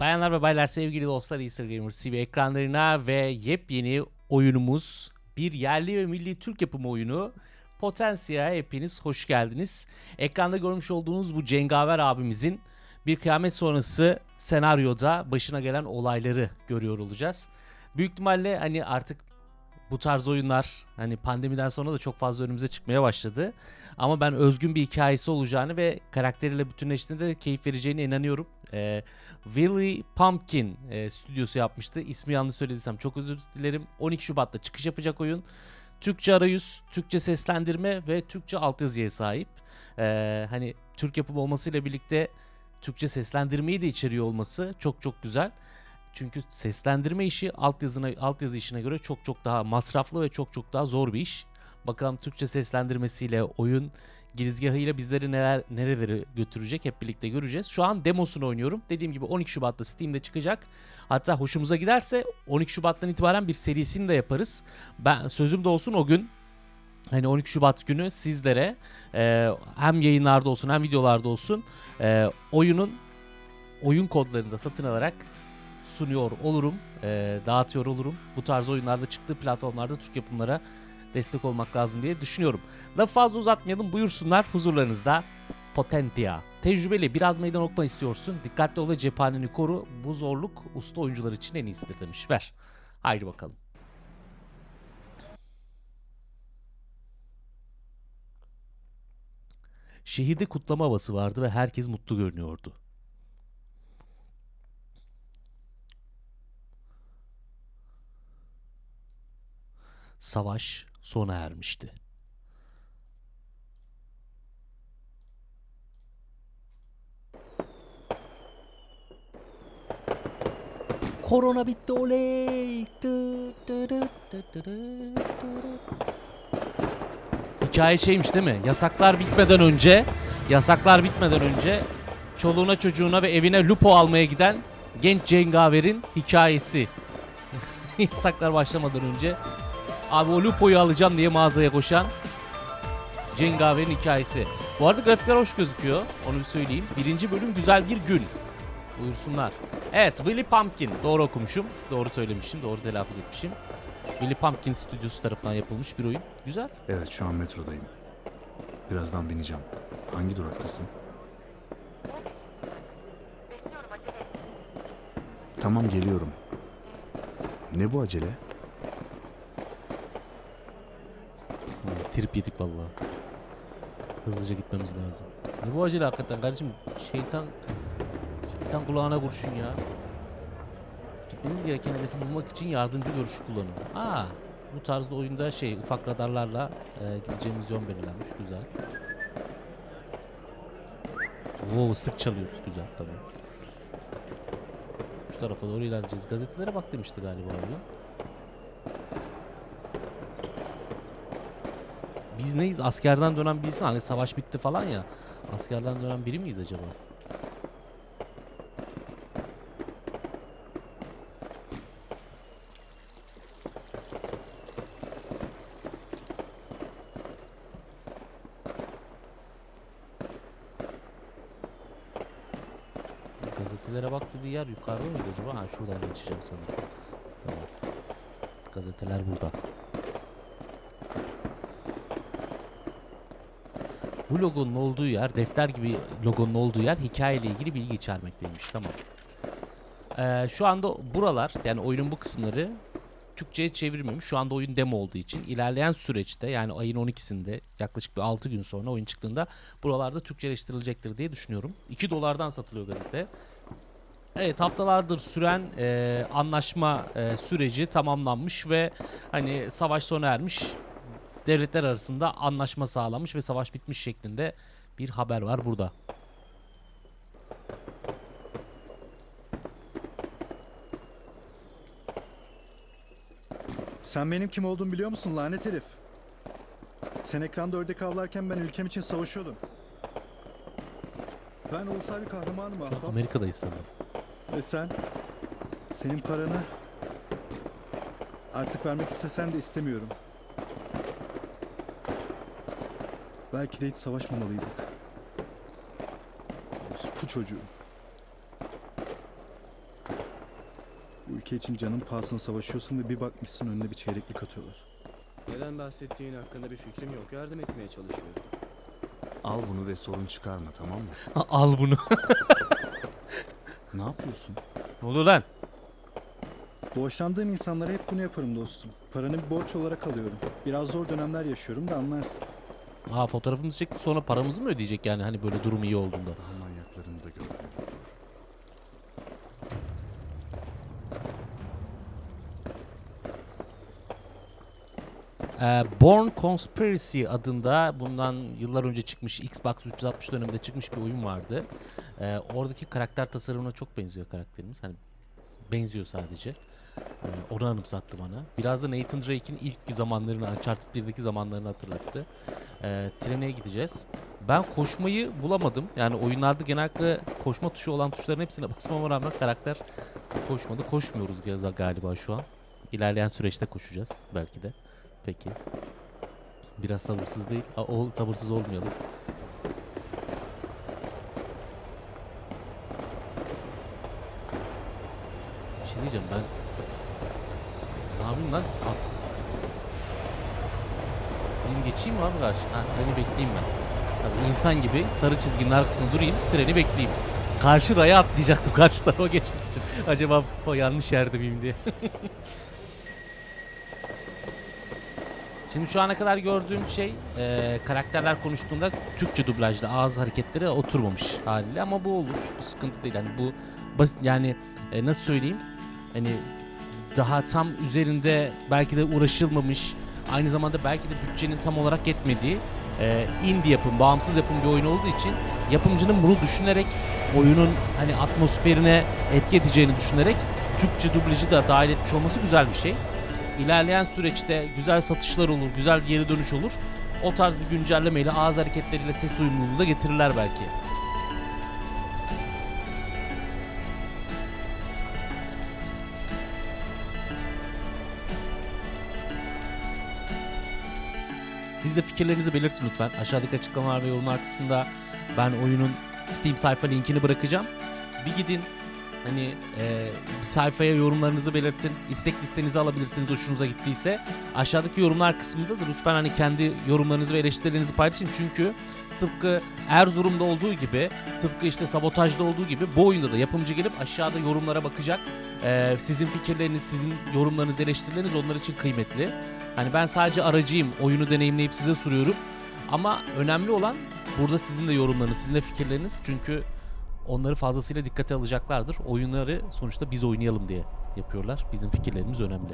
Bayanlar ve baylar sevgili dostlar Easter Gamers TV ekranlarına ve yepyeni oyunumuz bir yerli ve milli Türk yapımı oyunu Potensia'ya hepiniz hoş geldiniz. Ekranda görmüş olduğunuz bu cengaver abimizin bir kıyamet sonrası senaryoda başına gelen olayları görüyor olacağız. Büyük ihtimalle hani artık bu tarz oyunlar hani pandemiden sonra da çok fazla önümüze çıkmaya başladı. Ama ben özgün bir hikayesi olacağını ve karakteriyle bütünleştiğinde de keyif vereceğine inanıyorum. Ee, Willy Pumpkin e, stüdyosu yapmıştı. İsmi yanlış söylediysem çok özür dilerim. 12 Şubat'ta çıkış yapacak oyun. Türkçe arayüz, Türkçe seslendirme ve Türkçe altyazıya sahip. Ee, hani Türk yapımı olmasıyla birlikte Türkçe seslendirmeyi de içeriyor olması çok çok güzel. Çünkü seslendirme işi altyazına, altyazı işine göre çok çok daha masraflı ve çok çok daha zor bir iş. Bakalım Türkçe seslendirmesiyle oyun girizgahıyla bizleri neler nerelere götürecek hep birlikte göreceğiz. Şu an demosunu oynuyorum. Dediğim gibi 12 Şubat'ta Steam'de çıkacak. Hatta hoşumuza giderse 12 Şubat'tan itibaren bir serisini de yaparız. Ben sözüm de olsun o gün Hani 12 Şubat günü sizlere e, hem yayınlarda olsun hem videolarda olsun e, oyunun oyun kodlarını da satın alarak sunuyor olurum, e, dağıtıyor olurum. Bu tarz oyunlarda çıktığı platformlarda Türk yapımlara destek olmak lazım diye düşünüyorum. Lafı fazla uzatmayalım buyursunlar huzurlarınızda Potentia. Tecrübeli biraz meydan okuma istiyorsun. Dikkatli ol ve cephaneni koru. Bu zorluk usta oyuncular için en iyisidir demiş. Ver. Haydi bakalım. Şehirde kutlama havası vardı ve herkes mutlu görünüyordu. Savaş sona ermişti. Korona bitti oley. Hikaye şeymiş değil mi? Yasaklar bitmeden önce, yasaklar bitmeden önce çoluğuna çocuğuna ve evine lupo almaya giden genç cengaverin hikayesi. Yasaklar başlamadan önce abi o lupoyu alacağım diye mağazaya koşan cengaverin hikayesi. Bu arada grafikler hoş gözüküyor. Onu bir söyleyeyim. Birinci bölüm güzel bir gün. Buyursunlar. Evet Willy Pumpkin. Doğru okumuşum. Doğru söylemişim. Doğru telaffuz etmişim. Willy Pumpkin stüdyosu tarafından yapılmış bir oyun. Güzel. Evet şu an metrodayım. Birazdan bineceğim. Hangi duraktasın? Tamam geliyorum. Ne bu acele? Trip yedik vallahi. Hızlıca gitmemiz lazım. Ne bu acele hakikaten kardeşim? Şeytan şeytan kulağına kurşun ya. Gitmeniz gereken hedefi bulmak için yardımcı görüşü kullanın. Aa, bu tarzda oyunda şey ufak radarlarla e, gideceğimiz yön belirlenmiş. Güzel. Oo sık çalıyoruz. Güzel tamam. Şu tarafa doğru ilerleyeceğiz. Gazetelere bak demişti galiba oyun. Biz neyiz? Askerden dönen birisi hani savaş bitti falan ya. Askerden dönen biri miyiz acaba? Gazetelere bak dediği yer yukarıda mıydı acaba? Ha şuradan geçeceğim sanırım. Tamam. Gazeteler burada. Bu logonun olduğu yer, defter gibi logonun olduğu yer hikayeyle ilgili bilgi içermekteymiş. Tamam. Ee, şu anda buralar, yani oyunun bu kısımları Türkçe'ye çevrilmemiş. Şu anda oyun demo olduğu için ilerleyen süreçte yani ayın 12'sinde yaklaşık bir 6 gün sonra oyun çıktığında buralarda Türkçeleştirilecektir diye düşünüyorum. 2 dolardan satılıyor gazete. Evet haftalardır süren e, anlaşma e, süreci tamamlanmış ve hani savaş sona ermiş devletler arasında anlaşma sağlanmış ve savaş bitmiş şeklinde bir haber var burada. Sen benim kim olduğumu biliyor musun lanet herif? Sen ekranda ördek avlarken ben ülkem için savaşıyordum. Ben ulusal bir kahramanım ahbap. Amerika'dayız sanırım. Ve sen, senin paranı artık vermek istesen de istemiyorum. Belki de hiç savaşmamalıydık. Bu çocuğu. ülke için canın pahasına savaşıyorsun ve bir bakmışsın önüne bir çeyreklik atıyorlar. Neden bahsettiğin hakkında bir fikrim yok. Yardım etmeye çalışıyorum. Al bunu ve sorun çıkarma tamam mı? Al bunu. Ne yapıyorsun? ne oluyor lan? Borçlandığım insanlara hep bunu yaparım dostum. Paranı bir borç olarak alıyorum. Biraz zor dönemler yaşıyorum da anlarsın. Aa fotoğrafımızı çekti sonra paramızı mı ödeyecek yani hani böyle durum iyi olduğunda? Daha manyaklarını da gördüm. Ee, Born Conspiracy adında bundan yıllar önce çıkmış Xbox 360 döneminde çıkmış bir oyun vardı. Ee, oradaki karakter tasarımına çok benziyor karakterimiz. Hani benziyor sadece. Ee, onu anımsattı bana. Biraz da Nathan Drake'in ilk zamanlarını, Uncharted 1'deki zamanlarını hatırlattı. Ee, trene gideceğiz. Ben koşmayı bulamadım. Yani oyunlarda genellikle koşma tuşu olan tuşların hepsine basmama rağmen karakter koşmadı. Koşmuyoruz galiba- şu an. İlerleyen süreçte koşacağız belki de. Peki. Biraz sabırsız değil. Ol, sabırsız olmayalım. Şey diyeceğim ben. Ne yapayım lan? Al. Benim geçeyim mi abi karşı? Ha treni bekleyeyim ben. Tabii insan gibi sarı çizginin arkasında durayım, treni bekleyeyim. Karşı raya atlayacaktım karşı tarafa geçmek için. Acaba o yanlış yerde miyim diye. Şimdi şu ana kadar gördüğüm şey e, karakterler konuştuğunda Türkçe dublajda ağız hareketleri oturmamış haliyle ama bu olur. Bu sıkıntı değil. Yani bu basit yani e, nasıl söyleyeyim? Hani daha tam üzerinde belki de uğraşılmamış aynı zamanda belki de bütçenin tam olarak yetmediği e, indie yapım, bağımsız yapım bir oyun olduğu için yapımcının bunu düşünerek oyunun hani atmosferine etki edeceğini düşünerek Türkçe dublajı da dahil etmiş olması güzel bir şey ilerleyen süreçte güzel satışlar olur, güzel geri dönüş olur. O tarz bir güncellemeyle ağız hareketleriyle ses uyumluluğunu da getirirler belki. De fikirlerinizi belirtin lütfen. Aşağıdaki açıklamalar ve yorumlar kısmında ben oyunun Steam sayfa linkini bırakacağım. Bir gidin, Hani e, sayfaya yorumlarınızı belirtin. İstek listenizi alabilirsiniz hoşunuza gittiyse. Aşağıdaki yorumlar kısmında da lütfen hani kendi yorumlarınızı ve eleştirilerinizi paylaşın. Çünkü tıpkı Erzurum'da olduğu gibi, tıpkı işte sabotajda olduğu gibi bu oyunda da yapımcı gelip aşağıda yorumlara bakacak. E, sizin fikirleriniz, sizin yorumlarınız, eleştirileriniz onlar için kıymetli. Hani ben sadece aracıyım. Oyunu deneyimleyip size sunuyorum. Ama önemli olan burada sizin de yorumlarınız, sizin de fikirleriniz. Çünkü onları fazlasıyla dikkate alacaklardır. Oyunları sonuçta biz oynayalım diye yapıyorlar. Bizim fikirlerimiz önemli.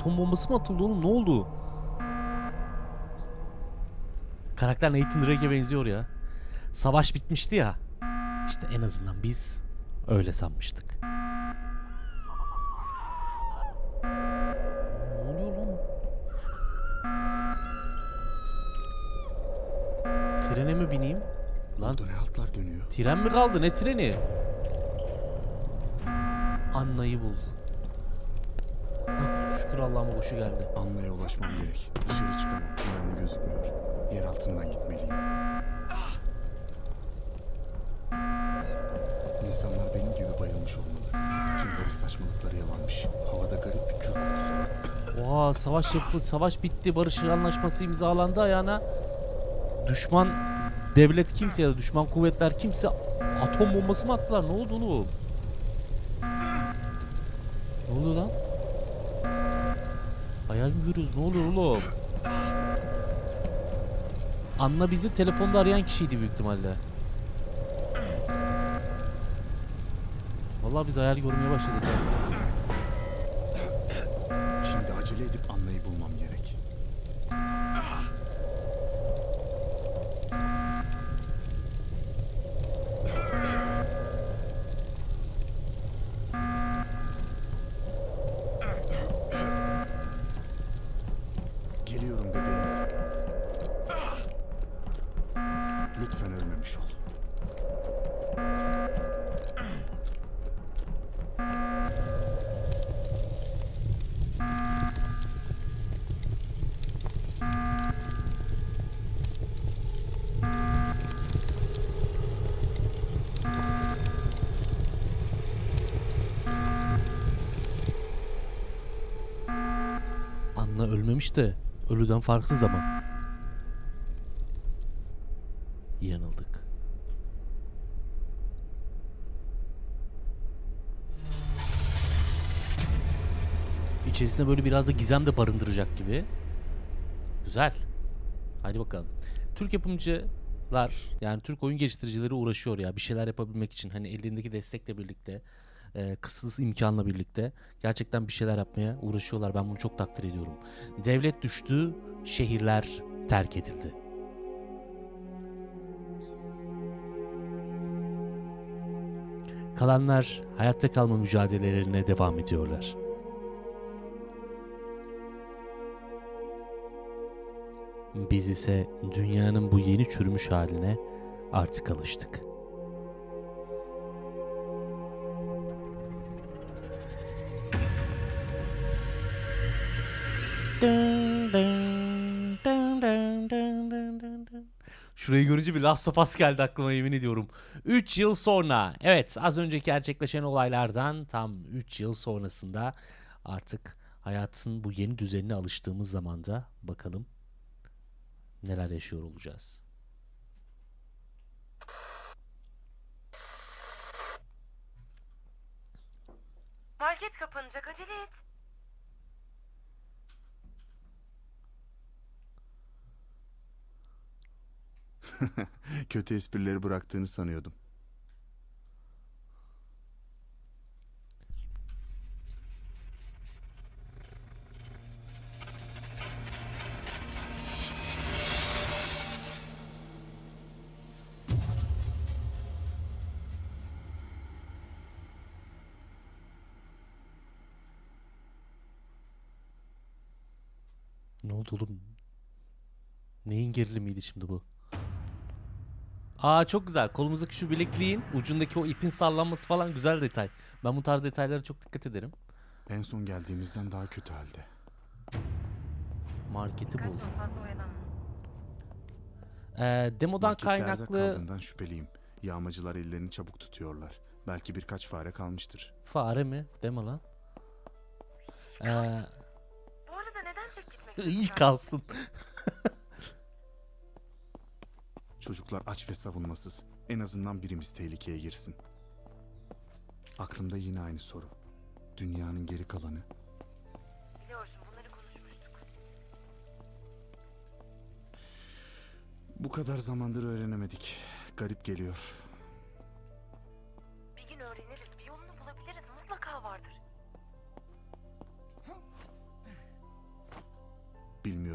Atom bombası mı atıldı oğlum? Ne oldu? Karakter Nathan Drake'e benziyor ya. Savaş bitmişti ya. İşte en azından biz öyle sanmıştık. Ne oluyor lan? Trene mi bineyim? Lan Burada ne altlar dönüyor? tren mi kaldı ne treni? Anna'yı bul. Allah'ıma koşu geldi. Anlaya ulaşmam gerek. Dışarı çıkamam. Önemli gözükmüyor. Yer altından gitmeliyim. İnsanlar benim gibi bayılmış olmalı. Tüm barış saçmalıkları yalanmış. Havada garip bir kül kokusu var. Oha savaş yapı savaş bitti barış anlaşması imzalandı ayağına düşman devlet kimse ya da düşman kuvvetler kimse atom bombası mı attılar ne oldu oğlum? Ne oluyor lan? Hayal mi görüyoruz ne oluyor oğlum? Anla bizi telefonda arayan kişiydi büyük ihtimalle. Vallahi biz hayal görmeye başladık. Şimdi acele edip Anlayı bulmam Lütfen ölmemiş ol. Anna ölmemiş de ölüden farksız ama. İçerisinde böyle biraz da gizem de barındıracak gibi. Güzel. Hadi bakalım. Türk yapımcılar yani Türk oyun geliştiricileri uğraşıyor ya bir şeyler yapabilmek için. Hani ellerindeki destekle birlikte e, kısıtlı imkanla birlikte gerçekten bir şeyler yapmaya uğraşıyorlar. Ben bunu çok takdir ediyorum. Devlet düştü, şehirler terk edildi. Kalanlar hayatta kalma mücadelelerine devam ediyorlar. Biz ise dünyanın bu yeni çürümüş haline artık alıştık. Şurayı görünce bir Last of Us geldi aklıma yemin ediyorum. 3 yıl sonra. Evet az önceki gerçekleşen olaylardan tam 3 yıl sonrasında artık hayatın bu yeni düzenine alıştığımız zamanda bakalım neler yaşıyor olacağız. Market kapanacak acele et. Kötü esprileri bıraktığını sanıyordum. Ne oldu oğlum? Neyin gerilimiydi şimdi bu? Aa çok güzel. Kolumuzdaki şu bilekliğin ucundaki o ipin sallanması falan güzel detay. Ben bu tarz detaylara çok dikkat ederim. En son geldiğimizden daha kötü halde. Marketi bul. Ee, demodan Markette erzak kaynaklı kaldığından şüpheliyim. Yağmacılar ellerini çabuk tutuyorlar. Belki birkaç fare kalmıştır. fare mi? Deme lan. Ee, iyi kalsın. Çocuklar aç ve savunmasız. En azından birimiz tehlikeye girsin. Aklımda yine aynı soru. Dünyanın geri kalanı. Biliyorsun bunları konuşmuştuk. Bu kadar zamandır öğrenemedik. Garip geliyor.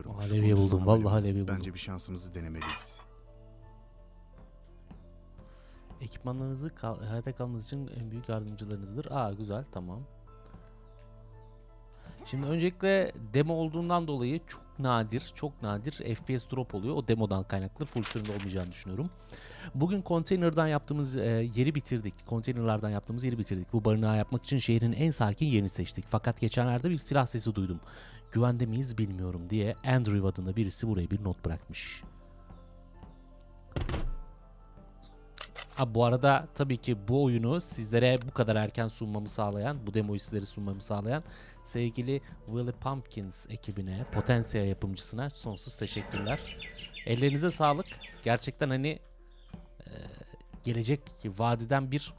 Bilmiyorum. Şu buldum. konuşulan Vallahi aleviye buldum. Bence bir şansımızı denemeliyiz. Ekipmanlarınızı kal- hayatta kalmanız için en büyük yardımcılarınızdır. Aa güzel tamam. Şimdi öncelikle demo olduğundan dolayı çok nadir, çok nadir FPS drop oluyor. O demodan kaynaklı full sürümde olmayacağını düşünüyorum. Bugün konteynerdan yaptığımız e, yeri bitirdik. Konteynerlardan yaptığımız yeri bitirdik. Bu barınağı yapmak için şehrin en sakin yerini seçtik. Fakat geçenlerde bir silah sesi duydum. Güvende miyiz bilmiyorum diye Andrew adında birisi buraya bir not bırakmış. Ha bu arada tabii ki bu oyunu sizlere bu kadar erken sunmamı sağlayan, bu demoyu sizlere sunmamı sağlayan sevgili Willy Pumpkins ekibine, Potensia yapımcısına sonsuz teşekkürler. Ellerinize sağlık. Gerçekten hani e, gelecek vadiden bir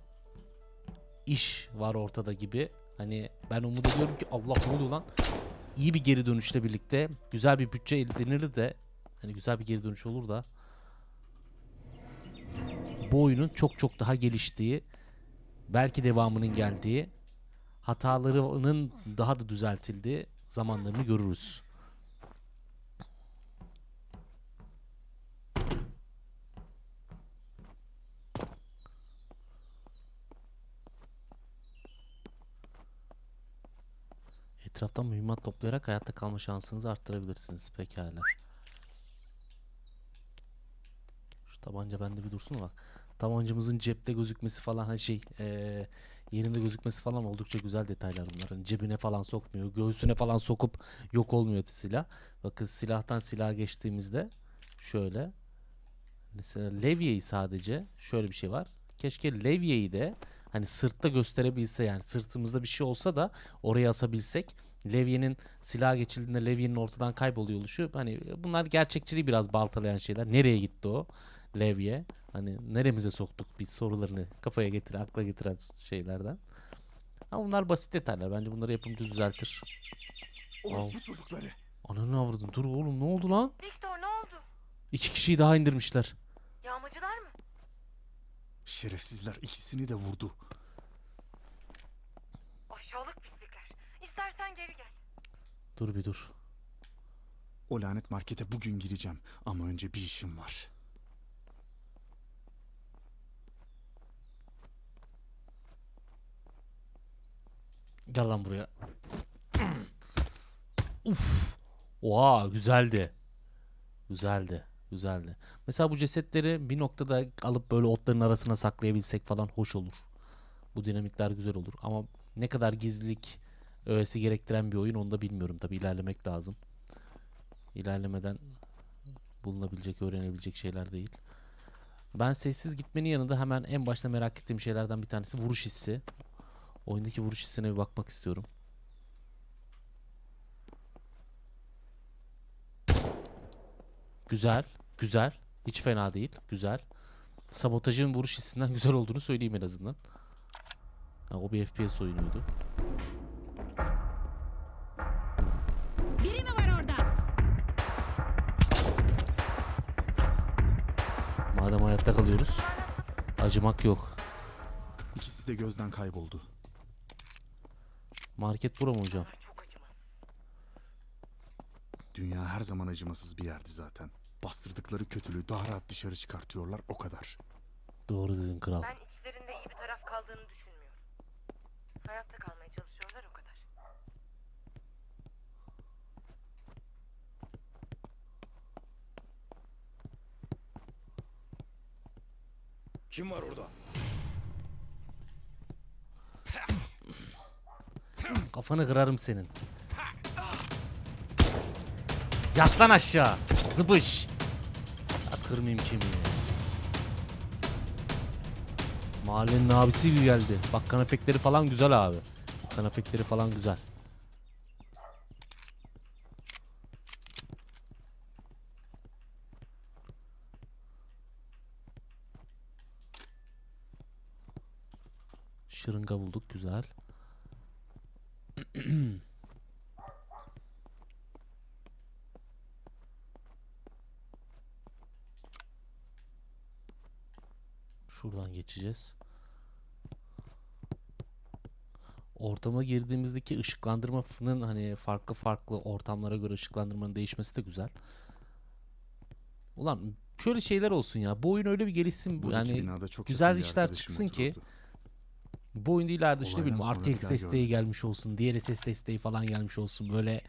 iş var ortada gibi. Hani ben umut ediyorum ki Allah ne oluyor lan? İyi bir geri dönüşle birlikte güzel bir bütçe edinir de hani güzel bir geri dönüş olur da bu oyunun çok çok daha geliştiği, belki devamının geldiği, hatalarının daha da düzeltildiği zamanlarını görürüz. Etraftan mühimmat toplayarak hayatta kalma şansınızı arttırabilirsiniz. Pekala. Şu tabanca bende bir dursun bak. Tabancamızın cepte gözükmesi falan hani şey eee, yerinde gözükmesi falan oldukça güzel detaylar bunlar. Hani cebine falan sokmuyor. Göğsüne falan sokup yok olmuyor silah. Bakın silahtan silaha geçtiğimizde şöyle mesela levyeyi sadece şöyle bir şey var. Keşke levyeyi de hani sırtta gösterebilse yani sırtımızda bir şey olsa da oraya asabilsek. Levyenin silaha geçildiğinde levyenin ortadan kayboluyor oluşu. Hani bunlar gerçekçiliği biraz baltalayan şeyler. Nereye gitti o levye? Hani neremize soktuk biz sorularını kafaya getiren, akla getiren şeylerden. Ama bunlar basit detaylar. Bence bunları yapımcı düzeltir. Orospu çocukları. Ananı avradın. Dur oğlum ne oldu lan? Victor ne oldu? İki kişiyi daha indirmişler. Yağmacılar mı? Şerefsizler ikisini de vurdu. Aşağılık pislikler. İstersen geri gel. Dur bir dur. O lanet markete bugün gireceğim ama önce bir işim var. Gel lan buraya. Uf. Oha güzeldi. Güzeldi. Güzeldi. Mesela bu cesetleri bir noktada alıp böyle otların arasına saklayabilsek falan hoş olur. Bu dinamikler güzel olur. Ama ne kadar gizlilik öğesi gerektiren bir oyun onu da bilmiyorum. Tabi ilerlemek lazım. İlerlemeden bulunabilecek, öğrenebilecek şeyler değil. Ben sessiz gitmenin yanında hemen en başta merak ettiğim şeylerden bir tanesi vuruş hissi. Oyundaki vuruş hissine bir bakmak istiyorum. Güzel, güzel. Hiç fena değil, güzel. Sabotajın vuruş hissinden güzel olduğunu söyleyeyim en azından. Ha, o bir FPS oyunuydu. Biri mi var orada? Madem hayatta kalıyoruz, acımak yok. İkisi de gözden kayboldu. Market bura mı hocam? Dünya her zaman acımasız bir yerdi zaten. Bastırdıkları kötülüğü daha rahat dışarı çıkartıyorlar o kadar. Doğru dedin kral. Ben içlerinde iyi bir taraf kaldığını düşünmüyorum. Hayatta kalmaya çalışıyorlar o kadar. Kim var orada? Kafanı kırarım senin. Yat lan aşağı. Zıbış. At kırmayayım kemiğini. Mahallenin abisi geldi. Bak kan efektleri falan güzel abi. Kan efektleri falan güzel. Şırınga bulduk güzel. Şuradan geçeceğiz. Ortama girdiğimizdeki ışıklandırmanın hani farklı farklı ortamlara göre ışıklandırmanın değişmesi de güzel. Ulan şöyle şeyler olsun ya. Bu oyun öyle bir gelişsin. Buradaki Yani çok güzel işler çıksın ki bu oyunda ileride işte sonra RTX desteği gelmiş olsun. DLSS desteği falan gelmiş olsun. Böyle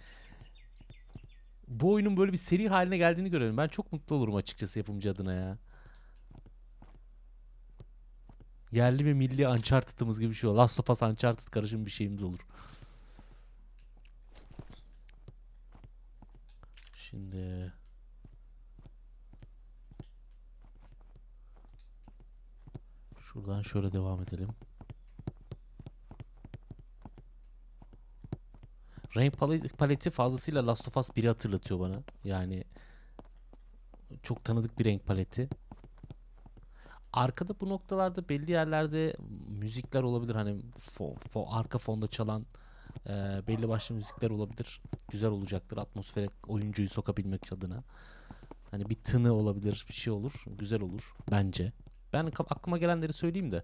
bu oyunun böyle bir seri haline geldiğini görelim. Ben çok mutlu olurum açıkçası yapımcı adına ya. Yerli ve milli Uncharted'ımız gibi bir şey olur. Last of Us Uncharted karışım bir şeyimiz olur. Şimdi şuradan şöyle devam edelim. Renk paleti, fazlasıyla Last of Us 1'i hatırlatıyor bana. Yani çok tanıdık bir renk paleti. Arkada bu noktalarda belli yerlerde müzikler olabilir. Hani fo- fo- arka fonda çalan e, belli başlı müzikler olabilir. Güzel olacaktır atmosfere oyuncuyu sokabilmek adına. Hani bir tını olabilir, bir şey olur. Güzel olur bence. Ben aklıma gelenleri söyleyeyim de.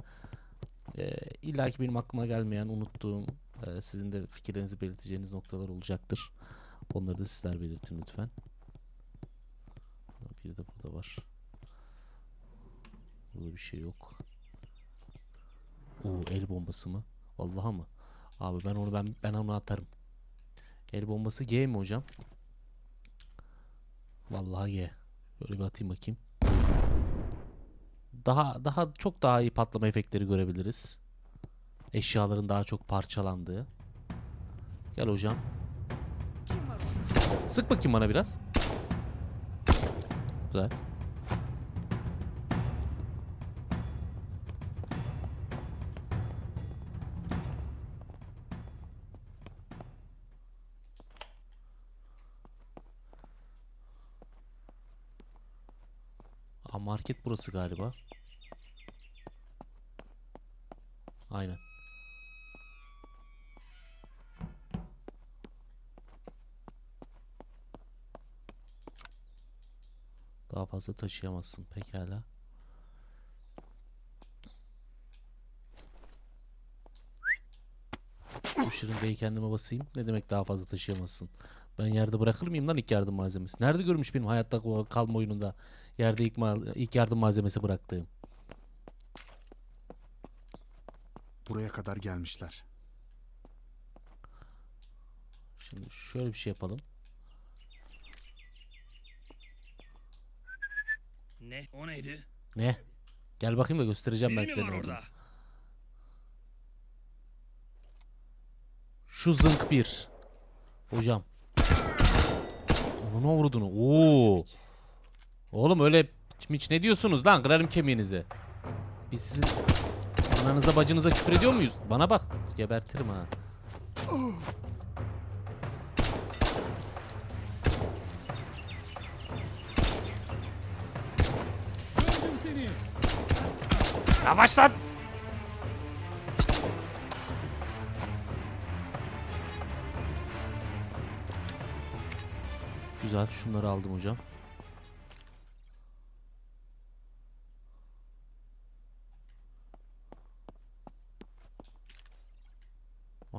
E, İlla ki benim aklıma gelmeyen, unuttuğum, e, sizin de fikirlerinizi belirteceğiniz noktalar olacaktır. Onları da sizler belirtin lütfen. Bir de burada var. Burada bir şey yok. Oo el bombası mı? Vallahi mı? Abi ben onu ben ben onu atarım. El bombası G mi hocam? Vallahi G. Böyle bir atayım bakayım. daha daha çok daha iyi patlama efektleri görebiliriz. Eşyaların daha çok parçalandığı. Gel hocam. Sık bakayım bana biraz. Güzel. Market burası galiba. Aynen. Daha fazla taşıyamazsın pekala. Bu şırıngayı kendime basayım. Ne demek daha fazla taşıyamazsın? Ben yerde bırakır mıyım lan ilk yardım malzemesi? Nerede görmüş benim hayatta kal- kalma oyununda yerde ilk, ilk yardım malzemesi bıraktığım? Buraya kadar gelmişler. Şimdi şöyle bir şey yapalım. Ne? O neydi? Ne? Gel bakayım da göstereceğim ben Biri senin var orada. Şu zınk bir. Hocam. Onu ne vurdun? Oo. Oğlum öyle hiç ne diyorsunuz lan? Kırarım kemiğinizi. Biz sizin ananıza bacınıza küfür ediyor muyuz? Bana bak. Gebertirim ha. Yavaş lan. Güzel. Şunları aldım hocam.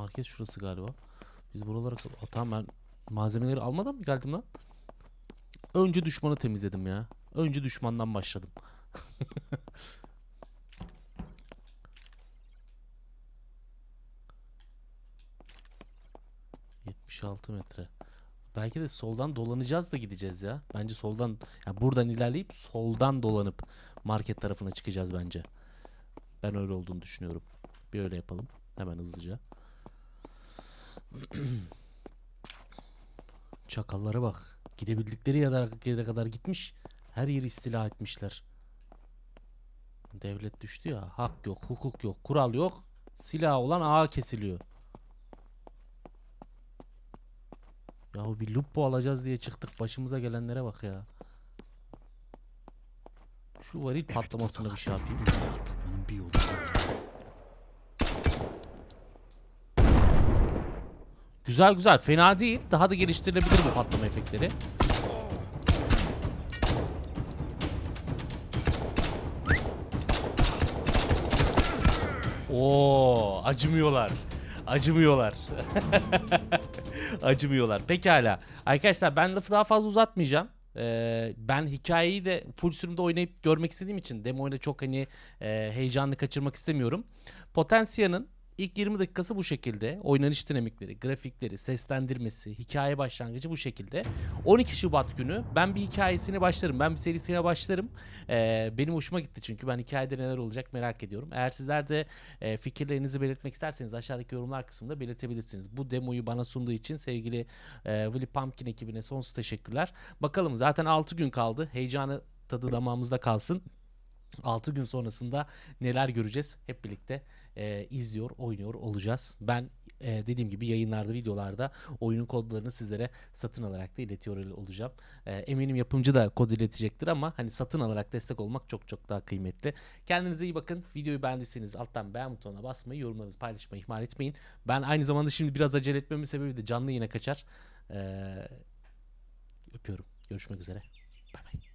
Market şurası galiba. Biz buralara... Aa, tamam ben malzemeleri almadan mı geldim lan? Önce düşmanı temizledim ya. Önce düşmandan başladım. ...76 metre. Belki de soldan dolanacağız da gideceğiz ya. Bence soldan... Ya buradan ilerleyip soldan dolanıp... ...market tarafına çıkacağız bence. Ben öyle olduğunu düşünüyorum. Bir öyle yapalım. Hemen hızlıca. Çakallara bak. Gidebildikleri yere kadar gitmiş. Her yeri istila etmişler. Devlet düştü ya. Hak yok, hukuk yok, kural yok. Silah olan ağa kesiliyor. Yahu bir lupo alacağız diye çıktık. Başımıza gelenlere bak ya. Şu varil patlamasına bir şey yapayım. Buraya atlatmanın bir yolu var. Güzel güzel. Fena değil. Daha da geliştirilebilir bu patlama efektleri. Oo, acımıyorlar. Acımıyorlar. Acımıyorlar. Pekala. Arkadaşlar ben lafı daha fazla uzatmayacağım. Ee, ben hikayeyi de full sürümde oynayıp görmek istediğim için demo ile çok hani e, heyecanını kaçırmak istemiyorum. Potensia'nın ilk 20 dakikası bu şekilde. Oynanış dinamikleri, grafikleri, seslendirmesi, hikaye başlangıcı bu şekilde. 12 Şubat günü ben bir hikayesine başlarım. Ben bir serisine başlarım. Ee, benim hoşuma gitti çünkü ben hikayede neler olacak merak ediyorum. Eğer sizler de e, fikirlerinizi belirtmek isterseniz aşağıdaki yorumlar kısmında belirtebilirsiniz. Bu demoyu bana sunduğu için sevgili e, Willy Pumpkin ekibine sonsuz teşekkürler. Bakalım zaten 6 gün kaldı. Heyecanı tadı damağımızda kalsın. 6 gün sonrasında neler göreceğiz hep birlikte e, izliyor, oynuyor olacağız. Ben e, dediğim gibi yayınlarda, videolarda oyunun kodlarını sizlere satın alarak da iletiyor olacağım. E, eminim yapımcı da kod iletecektir ama hani satın alarak destek olmak çok çok daha kıymetli. Kendinize iyi bakın. Videoyu beğendiyseniz alttan beğen butonuna basmayı, yorumlarınızı paylaşmayı ihmal etmeyin. Ben aynı zamanda şimdi biraz acele etmemin sebebi de canlı yine kaçar. E, öpüyorum. Görüşmek üzere. Bay bay.